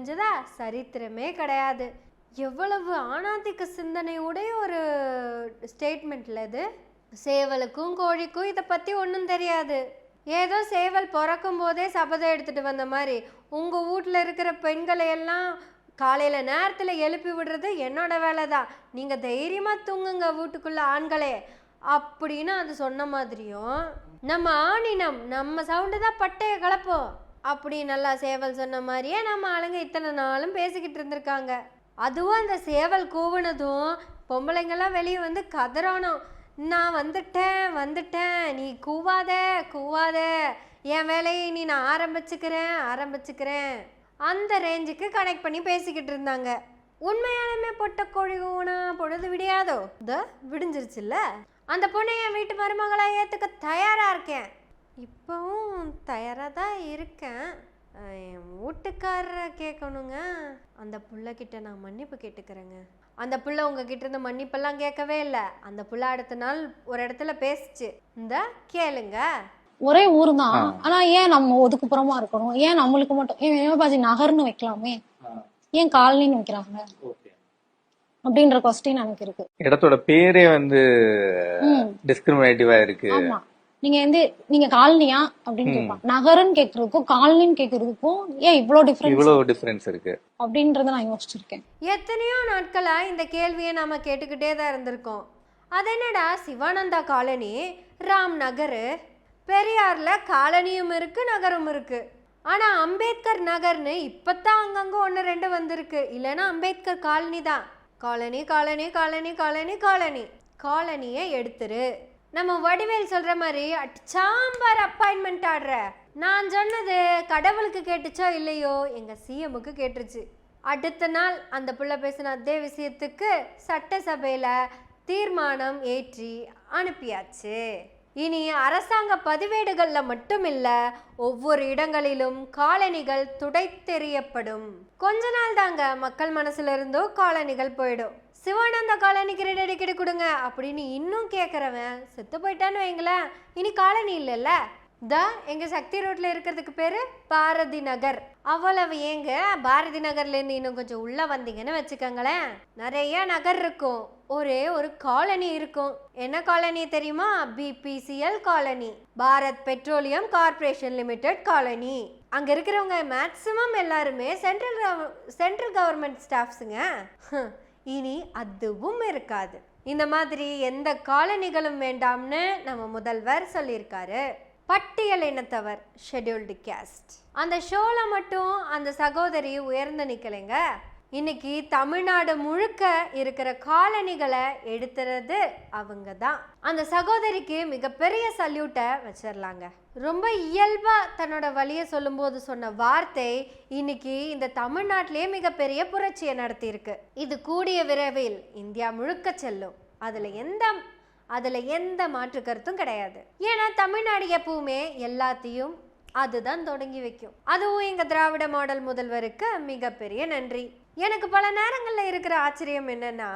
தெரிஞ்சதா? சரித்திரமே கிடையாது. எவ்வளவு ஆணாதிக்க சிந்தனையுடைய ஒரு ஸ்டேட்மெண்ட்ல இது? சேவலுக்கும் கோழிக்கும் இதை பற்றி ஒன்றும் தெரியாது. ஏதோ சேவல் பிறக்கும் போதே சபதம் எடுத்துகிட்டு வந்த மாதிரி உங்கள் வீட்டில் இருக்கிற பெண்களை எல்லாம் காலையில் நேரத்தில் எழுப்பி விடுறது என்னோட வேலை தான் நீங்கள் தைரியமாக தூங்குங்க வீட்டுக்குள்ள ஆண்களே. அப்படின்னு அது சொன்ன மாதிரியும் நம்ம ஆணினம் நம்ம சவுண்டு தான் பட்டையை கலப்போம். அப்படி நல்லா சேவல் சொன்ன மாதிரியே நம்ம ஆளுங்க இத்தனை நாளும் பேசிக்கிட்டு இருந்திருக்காங்க. அதுவும் அந்த சேவல் கூவுனதும் பொம்பளைங்கெல்லாம் வெளியே வந்து கதறணும். நான் வந்துட்டேன் வந்துட்டேன். நீ கூவாத கூவாத. என் வேலையை நீ நான் ஆரம்பிச்சுக்கிறேன் ஆரம்பிச்சுக்கிறேன். அந்த ரேஞ்சுக்கு கனெக்ட் பண்ணி பேசிக்கிட்டு இருந்தாங்க. உண்மையாலுமே பொட்ட கோழி ஊனா பொழுது விடியாதோ? இந்த விடிஞ்சிருச்சுல்ல? அந்த பொண்ணை என் வீட்டு மருமகளாக ஏற்றுக்க தயாராக இருக்கேன். இப்போவும் தயாராக தான் இருக்கேன். என் வீட்டுக்காரரை கேட்கணுங்க அந்த புள்ளக்கிட்ட நான் மன்னிப்பு கேட்டுக்கிறேங்க. அந்த புள்ள உங்ககிட்ட இருந்து மன்னிப்பெல்லாம் கேட்கவே இல்லை. அந்த புள்ள அடுத்த நாள் ஒரு இடத்துல பேசுச்சு. இந்த கேளுங்க. ஒரே ஊர் தான். ஆனா ஏன் நம்ம ஒதுக்குப்புறமா இருக்கணும்? ஏன் நம்மளுக்கு மட்டும்? ஏன் விமபாஜி நகர்னு வைக்கலாமே? ஏன் காலனின்னு வைக்கிறாங்க? அப்படின்ற கொஸ்டின் எனக்கு இருக்கு. இடத்தோட பேரே வந்து டிஸ்கிரிமினேட்டிவா இருக்கு. நீங்க வந்து நீங்க காலனியா? அப்படின்னு ம். கேட்பான் நகரன்னு கேக்குறதுக்கும் காலனின்னு கேக்குறதுக்கும் ஏன் இவ்வளவு டிஃபரன்ஸ் இவ்வளவு டிஃபரன்ஸ் இருக்கு. அப்படின்றத நான் யோசிச்சிருக்கேன். எத்தனையோ நாட்களா இந்த கேள்வியை நாம கேட்டுக்கிட்டே தான் இருந்திருக்கோம். அது என்னடா? சிவானந்தா காலனி ராம் நகர் பெரியார்ல காலனியும் இருக்கு நகரும் இருக்கு. ஆனா அம்பேத்கர் நகர்னு இப்பதான் அங்கங்க ஒன்று ரெண்டு வந்திருக்கு. இல்லைன்னா அம்பேத்கர் காலனி தான். Colony colony colony colony colony. காலனியை எடுத்துரு. நம்ம வடிவேல் சொல்ற மாதிரி அடிச்சாம்பார் அப்பாயின்மெண்ட் ஆடுற. நான் சொன்னது கடவுளுக்கு கேட்டுச்சோ இல்லையோ எங்க சிஎம்முக்கு கேட்டுருச்சு. அடுத்த நாள் அந்த புள்ள பேசின அதே விஷயத்துக்கு சட்டசபையில தீர்மானம் ஏற்றி அனுப்பியாச்சு. இனி அரசாங்க பதிவேடுகளில் மட்டும் இல்ல ஒவ்வொரு இடங்களிலும் காலனிகள் துடைத்தெறியப்படும். கொஞ்ச நாள் தாங்க மக்கள் மனசுல இருந்தோ காலனிகள் போயிடும். சிவானந்த காலனிக்கு ரெண்டு அடிக்கடி கொடுங்க அப்படின்னு இன்னும் கேட்குறவன் செத்து போயிட்டான்னு வைங்களேன். இனி காலனி இல்லைல்ல? த எங்க சக்தி ரோட்ல இருக்கிறதுக்கு பேரு பாரதி நகர். அவ்வளவு ஏங்க? பாரதி நகர்ல இருந்து இன்னும் கொஞ்சம் உள்ள வந்தீங்கன்னு வச்சுக்கோங்களேன். நிறைய நகர் இருக்கும். ஒரே ஒரு காலனி இருக்கும். என்ன காலனி தெரியுமா? BPCL colony. Bharat petroleum corporation limited colony. அங்க இருக்கிறவங்க மேக்சிமம் எல்லாருமே சென்ட்ரல் சென்ட்ரல் கவர்மெண்ட் ஸ்டாஃப்ஸுங்க. இனி அதுவும் இருக்காது. இந்த மாதிரி எந்த காலனிகளும் வேண்டாம்னு நம்ம முதல்வர் சொல்லியிருக்காரு. பட்டியல் இனத்தவர் ஷெட்யூல்டு கேஸ்ட் அந்த ஷோவில் மட்டும் அந்த சகோதரி உயர்ந்து நிற்கலைங்க இன்னைக்கு தமிழ்நாடு முழுக்க இருக்கிற காலனிகளை எடுத்துறது அவங்க தான் அந்த சகோதரிக்கு மிகப்பெரிய சல்யூட்டை வச்சிடலாங்க. ரொம்ப இயல்பாக தன்னோட வழியை சொல்லும்போது சொன்ன வார்த்தை இன்னைக்கு இந்த தமிழ்நாட்டிலேயே மிகப்பெரிய புரட்சியை நடத்தியிருக்கு. இது கூடிய விரைவில் இந்தியா முழுக்க செல்லும். அதில் எந்த அதில் எந்த மாற்று கருத்தும் கிடையாது. ஏன்னா தமிழ்நாடு எப்பவுமே எல்லாத்தையும் அதுதான் தொடங்கி வைக்கும். அதுவும் எங்கள் திராவிட மாடல் முதல்வருக்கு மிகப்பெரிய நன்றி. எனக்கு பல நேரங்களில் இருக்கிற ஆச்சரியம் என்னன்னா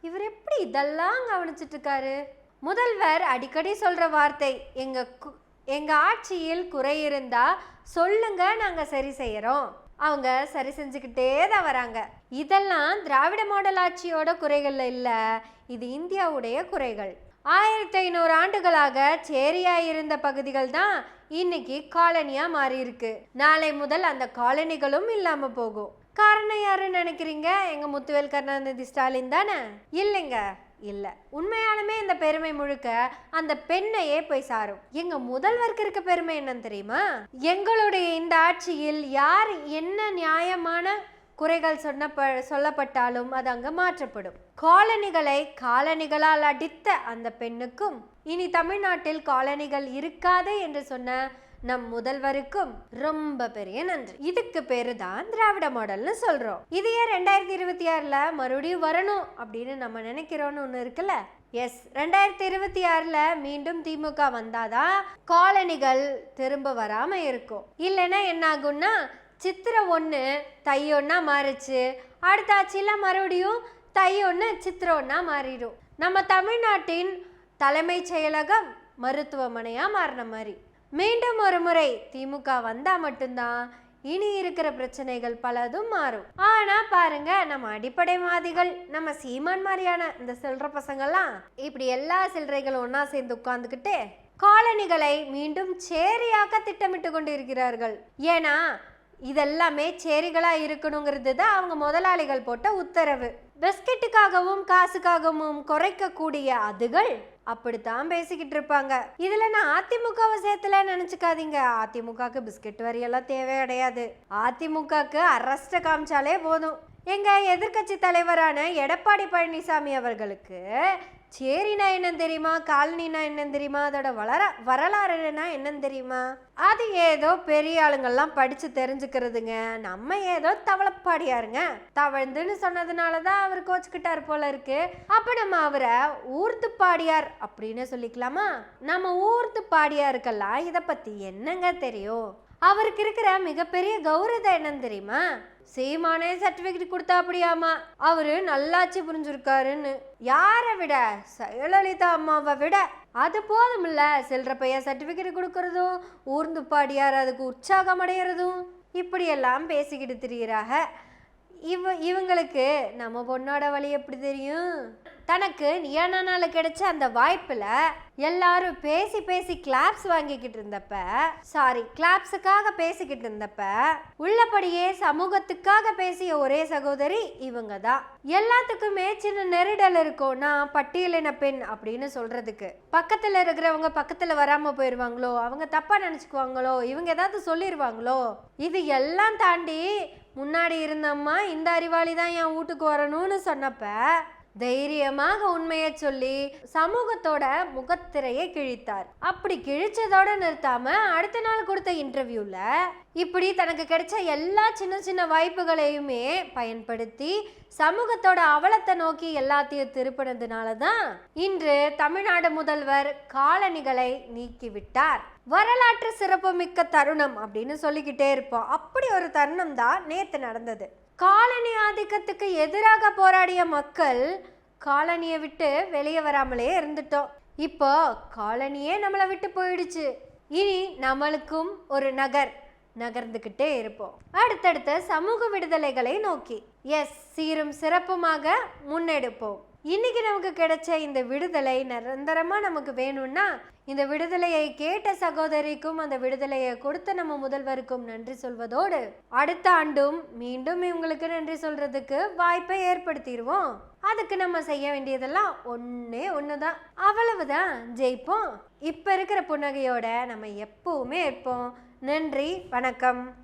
இவர் எப்படி இதெல்லாம் கவனிச்சிட்டு இருக்காரு முதல்வர் அடிக்கடி சொல்ற வார்த்தை எங்க கு- எங்க ஆட்சியில் குறை இருந்தா சொல்லுங்க நாங்க சரி செய்யறோம். அவங்க சரி செஞ்சுக்கிட்டே தான் வராங்க. இதெல்லாம் திராவிட மாடல் ஆட்சியோட குறைகள் இல்ல இது இந்தியாவுடைய குறைகள். ஆயிரத்தி ஐநூறு ஆண்டுகளாக சேரியா இருந்த பகுதிகள் தான் இன்னைக்கு காலனியா மாறி இருக்கு நாளை முதல் அந்த காலனிகளும் இல்லாம போகும். காரணம் யாருன்னு நினைக்கிறீங்க? எங்க முத்துவேல் கருணாநிதி ஸ்டாலின் தானே? இல்லைங்க. இல்ல. உண்மையாலுமே இந்த பெருமை முழுக்க அந்த பெண்ணையே போய் சாரும். எங்க முதல்வருக்கு இருக்க பெருமை என்னன்னு தெரியுமா? எங்களுடைய இந்த ஆட்சியில் யார் என்ன நியாயமான குறைகள் சொன்ன சொல்லப்பட்டாலும் அது அங்க மாற்றப்படும். காலனிகளை காலனிகளால் அடித்த அந்த பெண்ணுக்கும் இனி தமிழ்நாட்டில் காலனிகள் இருக்காது என்று சொன்ன நம் முதல்வருக்கும் ரொம்ப பெரிய நன்றி. இதுக்கு பேரு தான் திராவிட மாடல்னு சொல்றோம். இது ஏன் ரெண்டாயிரத்தி இருபத்தி ஆறுல மறுபடியும் வரணும் அப்படின்னு நம்ம நினைக்கிறோம்னு ஒண்ணு இருக்குல்ல? எஸ் ரெண்டாயிரத்தி இருபத்தி ஆறுல மீண்டும் திமுக வந்தாதான் காலனிகள் திரும்ப வராம இருக்கும். இல்லைன்னா என்ன ஆகும்னா சித்திரை ஒன்று தை ஒன்றா மாறுச்சு. அடுத்த ஆட்சியில் மறுபடியும் தை ஒன்று சித்திரை ஒன்றா மாறிடும். நம்ம தமிழ்நாட்டின் தலைமைச் செயலகம் மருத்துவமனையாக மாறின மாதிரி. மீண்டும் ஒரு முறை திமுக வந்தால் மட்டும்தான் இனி இருக்கிற பிரச்சனைகள் பலதும் மாறும். ஆனா பாருங்க நம்ம அடிப்படைவாதிகள் நம்ம சீமான் மாதிரியான இந்த சில்லற பசங்கள்லாம் இப்படி எல்லா சில்லறைகளும் ஒன்றா சேர்ந்து உட்கார்ந்துக்கிட்டு காலனிகளை மீண்டும் சேரியாக்க திட்டமிட்டு கொண்டு இருக்கிறார்கள் ஏன்னா இதெல்லாமே சேரிகளா இருக்கணுங்கிறது தான் அவங்க முதலாளிகள் போட்ட உத்தரவு. பிஸ்கெட்டுக்காகவும் காசுக்காகவும் குறைக்கக்கூடிய அதுகள் அப்படித்தான் பேசிக்கிட்டு இருப்பாங்க. இதுல நான் அதிமுகவை சேர்த்துல நினைச்சுக்காதீங்க. அதிமுகக்கு பிஸ்கெட் வரியெல்லாம் தேவை கிடையாது. அதிமுகக்கு அரஸ்ட காமிச்சாலே போதும். எங்க எதிர்க்கட்சி தலைவரான எடப்பாடி பழனிசாமி அவர்களுக்கு சேரினா என்னன்னு தெரியுமா? காலனினா என்னன்னு தெரியுமா? அதோட வளர வரலாறுனா என்னன்னு தெரியுமா? அது ஏதோ பெரிய ஆளுங்கள்லாம் படிச்சு தெரிஞ்சுக்கிறதுங்க. நம்ம ஏதோ தவளப்பாடியாருங்க. தவழ்ந்துன்னு சொன்னதுனால தான் அவர் கோச்சுக்கிட்டார் போல இருக்கு. அப்ப நம்ம அவரை ஊர்த்து பாடியார் அப்படின்னு சொல்லிக்கலாமா? நம்ம ஊர்த்து பாடியாருக்கெல்லாம் இதை பத்தி என்னங்க தெரியும்? அவருக்கு இருக்கிற மிகப்பெரிய கௌரவம் என்னன்னு தெரியுமா? சீமானே சர்டிபிகேட் கொடுத்தா அப்படியாமா அவரு நல்லாச்சு புரிஞ்சிருக்காருன்னு. யாரை விட? ஜெயலலிதா அம்மாவை விட. அது போதுமில்ல சில்லற பையன் சர்டிபிகேட் கொடுக்கறதும் ஊர்ந்து பாடியார் அதுக்கு உற்சாகம் அடையிறதும். இப்படியெல்லாம் பேசிக்கிட்டு திரியிறாங்க இவ இவங்களுக்கு நம்ம பொண்ணோட வழி எப்படி தெரியும்? தனக்கு நாள் கிடைச்ச அந்த வாய்ப்புல எல்லாரும் பேசி பேசி கிளாப்ஸ் வாங்கிக்கிட்டு இருந்தப்ப சாரி கிளாப்ஸுக்காக பேசிக்கிட்டு இருந்தப்ப உள்ளபடியே சமூகத்துக்காக பேசிய ஒரே சகோதரி இவங்க தான் எல்லாத்துக்குமே சின்ன நெருடல் இருக்கும்னா பட்டியலின பெண் அப்படின்னு சொல்றதுக்கு. பக்கத்துல இருக்கிறவங்க பக்கத்துல வராம போயிருவாங்களோ அவங்க தப்பா நினைச்சுக்குவாங்களோ இவங்க ஏதாவது சொல்லிடுவாங்களோ இது எல்லாம் தாண்டி முன்னாடி இருந்தம்மா இந்த அறிவாளி தான் என் வீட்டுக்கு வரணும்னு சொன்னப்ப தைரியமாக உண்மையை சொல்லி சமூகத்தோட முகத்திரையை கிழித்தார். அப்படி கிழிச்சதோட நிறுத்தாம அடுத்த நாள் கொடுத்த இன்டர்வியூல இப்படி தனக்கு கிடைச்ச எல்லா சின்ன சின்ன வாய்ப்புகளையுமே பயன்படுத்தி சமூகத்தோட அவலத்தை நோக்கி எல்லாத்தையும் திருப்பினதுனால தான் இன்று தமிழ்நாடு முதல்வர் காலணிகளை நீக்கிவிட்டார். வரலாற்று சிறப்புமிக்க தருணம் அப்படின்னு சொல்லிக்கிட்டே இருப்போம். அப்படி ஒரு தருணம் தான் நேத்து நடந்தது. காலனி ஆதிக்கத்துக்கு எதிராக போராடிய மக்கள் காலனியை விட்டு வெளியே வராமலே இருந்துட்டோம். இப்போ காலனியே நம்மளை விட்டு போயிடுச்சு. இனி நம்மளுக்கும் ஒரு நகர் நகர்ந்துக்கிட்டே இருப்போம். அடுத்தடுத்த சமூக விடுதலைகளை நோக்கி. எஸ் சீரும் சிறப்புமாக முன்னெடுப்போம். இன்னைக்கு நமக்கு கிடைச்ச இந்த விடுதலை நிரந்தரமா நமக்கு வேணும்னா இந்த விடுதலையை கேட்ட சகோதரிக்கும் அந்த விடுதலையை கொடுத்த நம்ம முதல்வருக்கும் நன்றி சொல்வதோடு அடுத்த ஆண்டும் மீண்டும் இவங்களுக்கு நன்றி சொல்றதுக்கு வாய்ப்பை ஏற்படுத்திடுவோம். அதுக்கு நம்ம செய்ய வேண்டியதெல்லாம் ஒண்ணே ஒண்ணுதான். அவ்வளவுதான். ஜெயிப்போம். இப்ப இருக்கிற புன்னகையோட நம்ம எப்பவுமே இருப்போம். நன்றி வணக்கம்.